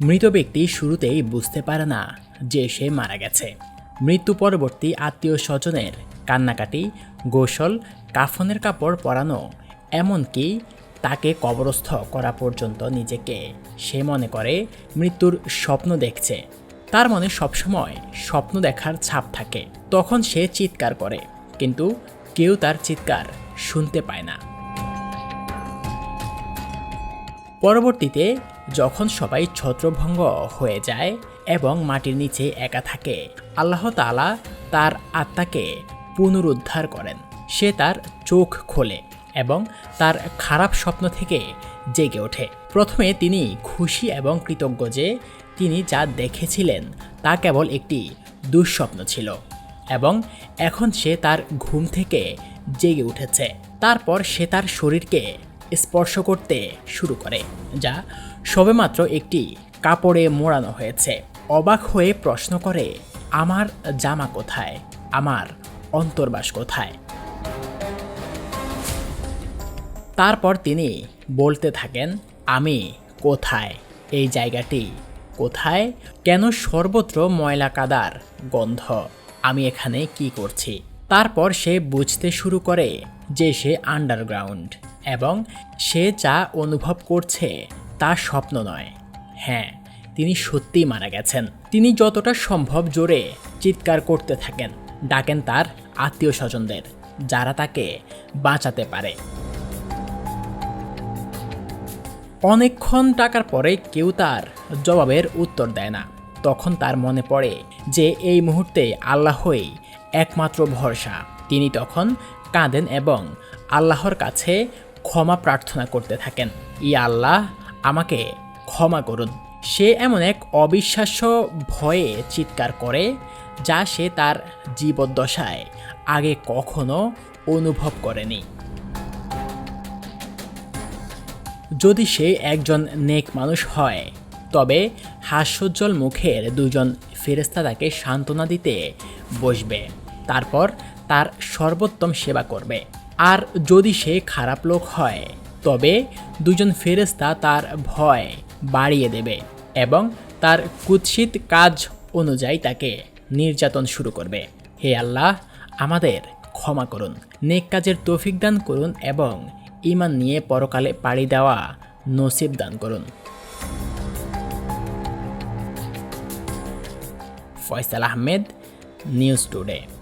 মৃত ব্যক্তি শুরুতেই বুঝতে পারে না যে সে মারা গেছে। মৃত্যু পরবর্তী আত্মীয় স্বজনের কান্নাকাটি, গোসল, কাফনের কাপড় পরানো, এমনকি তাকে কবরস্থ করা পর্যন্ত নিজেকে। সে মনে করে মৃত্যুর স্বপ্ন দেখছে। তার মনে সবসময় স্বপ্ন দেখার ছাপ থাকে। তখন সে চিৎকার করে, কিন্তু কেউ তার চিৎকার শুনতে পায় না। পরবর্তীতে যখন সবাই ছত্রভঙ্গ হয়ে যায় এবং মাটির নিচে একা থাকে, আল্লাহ তাআলা তার আত্মাকে পুনরুদ্ধার করেন। সে তার চোখ খোলে এবং তার খারাপ স্বপ্ন থেকে জেগে ওঠে। প্রথমে তিনি খুশি এবং কৃতজ্ঞ যে তিনি যা দেখেছিলেন তা কেবল একটি দুঃস্বপ্ন ছিল এবং এখন সে তার ঘুম থেকে জেগে উঠেছে। তারপর সে তার শরীরকে স্পর্শ করতে শুরু করে, যা সবেমাত্র একটি কাপড়ে মোড়ানো হয়েছে। অবাক হয়ে প্রশ্ন করে, আমার জামা কোথায়? আমার অন্তর্বাস কোথায়? তারপর তিনি বলতে থাকেন, আমি কোথায়? এই জায়গাটি কোথায়? কেন সর্বত্র ময়লা কাদার গন্ধ? আমি এখানে কি করছি? তারপর সে বুঝতে শুরু করে যে সে আন্ডারগ্রাউন্ড এবং সে যা অনুভব করছে তা স্বপ্ন নয়। হ্যাঁ তিনি সত্যিই মারা গেছেন। তিনি যতটা সম্ভব জোরে চিৎকার করতে থাকেন, ডাকেন তার আত্মীয় স্বজনদের যারা তাকে বাঁচাতে পারে। অনেকক্ষণ টাকার পরে কেউ তার জবাবের উত্তর দেয় না। তখন তার মনে পড়ে যে এই মুহূর্তে আল্লাহই একমাত্র ভরসা। তিনি তখন কাঁদেন এবং আল্লাহর কাছে ক্ষমা প্রার্থনা করতে থাকেন। ই আল্লাহ, আমাকে ক্ষমা করুন। সে এমন এক অবিশ্বাস্য ভয়ে চিৎকার করে, যা সে তার জীবদ্দশায় আগে কখনো অনুভব করেনি। যদি সে একজন নেক মানুষ হয়, তবে হাস্যোজ্জ্বল মুখের দুজন ফেরেস্তা তাকে সান্ত্বনা দিতে বসবে। তারপর তার সর্বোত্তম সেবা করবে। আর যদি সে খারাপ লোক হয়, তবে দুজন ফেরেস্তা তার ভয় বাড়িয়ে দেবে এবং তার কুৎসিত কাজ অনুযায়ী তাকে নির্যাতন শুরু করবে। হে আল্লাহ, আমাদের ক্ষমা করুন, নেক কাজের তৌফিক দান করুন এবং ইমান নিয়ে পরকালে পাড়ি দেওয়া নসিব দান করুন। Faisal Ahmed, news today.